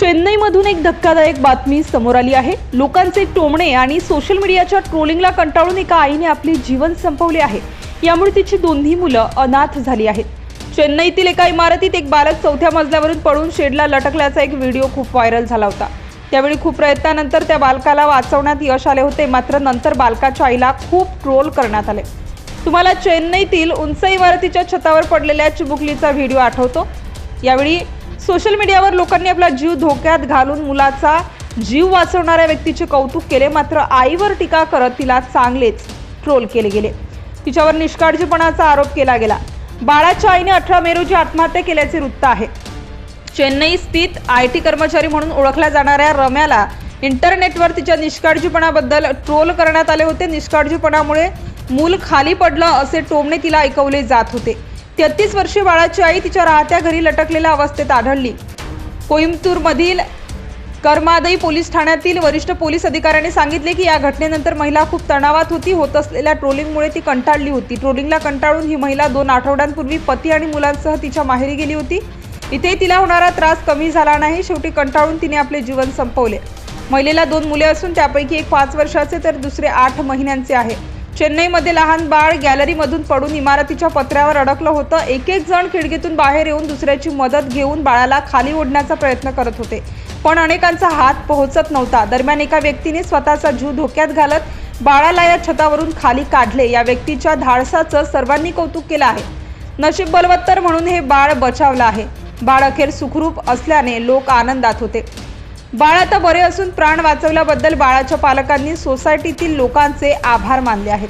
चेन्नईमधून एक धक्कादायक बातमी समोर आली आहे. लोकांचे टोमणे आणि सोशल मीडियाच्या ट्रोलिंगला कंटाळून एका आईने आपले जीवन संपवले आहे. यामुळे तिची दोन्ही मुलं अनाथ झाली आहेत. चेन्नईतील एका इमारतीत एक बालक चौथ्या मजल्यावरून पडून शेडला लटकल्याचा एक व्हिडिओ खूप व्हायरल झाला होता. त्यावेळी खूप प्रयत्नानंतर त्या बालकाला वाचवण्यात यश आले होते. मात्र नंतर बालकाच्या आईला खूप ट्रोल करण्यात आले. तुम्हाला चेन्नईतील उंच इमारतीच्या छतावर पडलेल्या चिबुकलीचा व्हिडिओ आठवतो. यावेळी सोशल मीडियावर लोकांनी आपला जीव धोक्यात घालून मुलाचा जीव वाचवणाऱ्या व्यक्तीचे कौतुक केले मात्र आईवर टीका करत तिला चांगलेच ट्रोल केले गेले. तिच्यावर निष्काळजीपणाचा आरोप केला गेला. बाळाच्या आईने अठरा मे रोजी आत्महत्या केल्याचे वृत्त आहे. चेन्नई स्थित आय टी कर्मचारी म्हणून ओळखल्या जाणाऱ्या रम्याला इंटरनेटवर तिच्या निष्काळजीपणाबद्दल ट्रोल करण्यात आले होते. निष्काळजीपणामुळे मूल खाली पडलं असे टोमणे तिला ऐकवले जात होते. तेहतीस वर्षीय बाळाची आई तिच्या राहत्या घरी लटकलेल्या अवस्थेत आढळली. कोईमतूरमधील करमादई पोलीस ठाण्यातील वरिष्ठ पोलीस अधिकाऱ्यांनी सांगितले की या घटनेनंतर महिला खूप तणावात होती. होत असलेल्या ट्रोलिंगमुळे ती कंटाळली होती. ट्रोलिंगला कंटाळून ही महिला दोन आठवड्यांपूर्वी पती आणि मुलांसह तिच्या माहेरी गेली होती. इथे तिला होणारा त्रास कमी झाला नाही. शेवटी कंटाळून तिने आपले जीवन संपवले. महिलेला दोन मुले असून त्यापैकी एक पाच वर्षाचे तर दुसरे आठ महिन्यांचे आहे. चेन्नईमध्ये लहान बाळ गॅलरीमधून पडून इमारतीच्या पत्र्यावर अडकलं होतं. एक एक जण खिडकीतून बाहेर येऊन दुसऱ्याची मदत घेऊन बाळाला खाली ओढण्याचा प्रयत्न करत होते. पण अनेकांचा हात पोहोचत नव्हता. दरम्यान एका व्यक्तीने स्वतःचा जीव धोक्यात घालत बाळाला या छतावरून खाली काढले. या व्यक्तीच्या धाडसाचं सर्वांनी कौतुक केलं आहे. नशीब बलवत्तर म्हणून हे बाळ बचावलं आहे. बाळ अखेर सुखरूप असल्याने लोक आनंदात होते. बाळ आता बरे असून प्राण वाचवल्याबद्दल बाळाच्या पालकांनी सोसायटीतील लोकांचे आभार मानले आहेत.